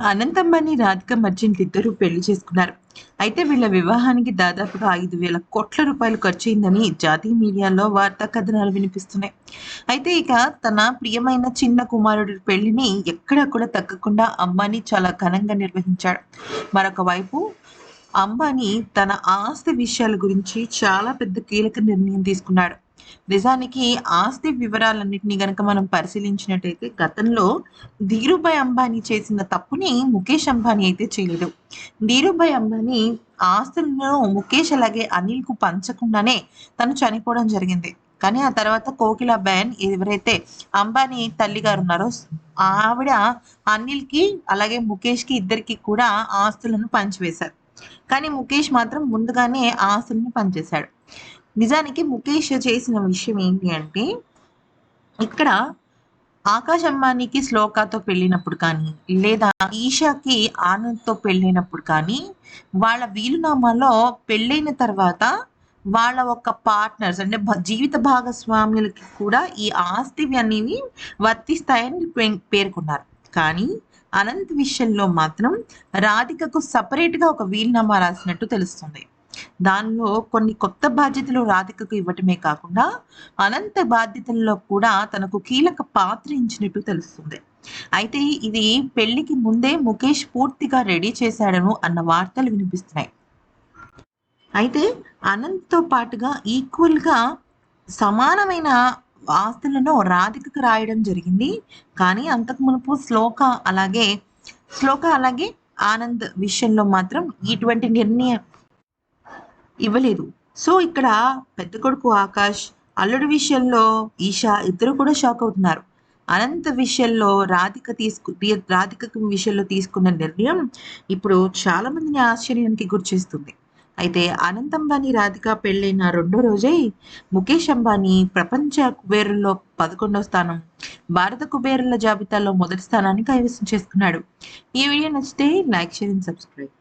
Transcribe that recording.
Anant Radhika merchant ఇద్దరు పెళ్ళి చేసుకున్నారు. అయితే వీళ్ళ వివాహానికి దాదాపుగా ఐదు వేల కోట్ల రూపాయలు ఖర్చయిందని జాతీయ మీడియాలో వార్తా కథనాలు వినిపిస్తున్నాయి. అయితే ఇక తన ప్రియమైన చిన్న కుమారుడి పెళ్ళిని ఎక్కడా కూడా తగ్గకుండా అంబానీ చాలా ఘనంగా నిర్వహించాడు. మరొక వైపు అంబానీ తన ఆస్తి విషయాల గురించి చాలా పెద్ద కీలక నిర్ణయం తీసుకున్నాడు. నిజానికి ఆస్తి వివరాలన్నింటినీ గనక మనం పరిశీలించినట్టయితే గతంలో ధీరుభాయ్ అంబానీ చేసిన తప్పుని ముఖేష్ అంబానీ అయితే చేయలేదు. ధీరుభాయ్ అంబానీ ఆస్తులను ముఖేష్ అలాగే అనిల్కు పంచకుండానే తను చనిపోవడం జరిగింది. కానీ ఆ తర్వాత కోకిలా బ్యాన్ ఎవరైతే అంబానీ తల్లి గారు ఉన్నారో ఆవిడ అనిల్కి అలాగే ముఖేష్కి ఇద్దరికి కూడా ఆస్తులను పంచివేశారు. కానీ ముఖేష్ మాత్రం ముందుగానే ఆస్తులను పనిచేశాడు నిజానికి ముఖేష్ చేసిన విషయం ఏంటి అంటే ఇక్కడ ఆకాశ్ అంబానీకి శ్లోకతో పెళ్ళినప్పుడు కానీ లేదా ఈషాకి ఆనంద్తో పెళ్ళైనప్పుడు కానీ వాళ్ళ వీలునామాలో పెళ్ళైన తర్వాత వాళ్ళ ఒక పార్ట్నర్స్ అంటే జీవిత భాగస్వాములకి కూడా ఈ ఆస్తి అనేవి వర్తిస్తాయని పే- పేర్కొన్నారు. కానీ అనంత్ విషయంలో మాత్రం రాధికకు సపరేట్గా ఒక వీలునామా రాసినట్టు తెలుస్తుంది. దానిలో కొన్ని కొత్త బాధ్యతలు రాధికకు ఇవ్వటమే కాకుండా అనంత బాధ్యతల్లో కూడా తనకు కీలక పాత్ర ఇచ్చినట్టు తెలుస్తుంది. అయితే ఇది పెళ్ళికి ముందే ముఖేష్ పూర్తిగా రెడీ చేశాడను అన్న వార్తలు వినిపిస్తున్నాయి. అయితే అనంత్తో పాటుగా ఈక్వల్గా సమానమైన ఆస్తులను రాధికకు రాయడం జరిగింది. కానీ అంతకు మునుపు శ్లోక అలాగే శ్లోక అలాగే ఆనంద్ విషయంలో మాత్రం ఇటువంటి నిర్ణయం ఇవ్వలేదు. సో ఇక్కడ పెద్ద కొడుకు ఆకాష్ అల్లుడి విషయంలో ఈషా ఇద్దరు కూడా షాక్ అవుతున్నారు. అనంత విషయంలో రాధిక తీసుకు రాధిక విషయంలో తీసుకున్న నిర్ణయం ఇప్పుడు చాలా మందిని ఆశ్చర్యానికి గురిచేస్తుంది. అయితే అనంత్ అంబానీ రాధిక పెళ్ళైన రెండో రోజే ముఖేష్ అంబానీ ప్రపంచ కుబేరుల్లో పదకొండవ స్థానం భారత కుబేరుల జాబితాలో మొదటి స్థానాన్ని కైవసం చేసుకున్నాడు. ఈ వీడియో నచ్చితే లైక్ షేర్ అండ్ సబ్స్క్రైబ్.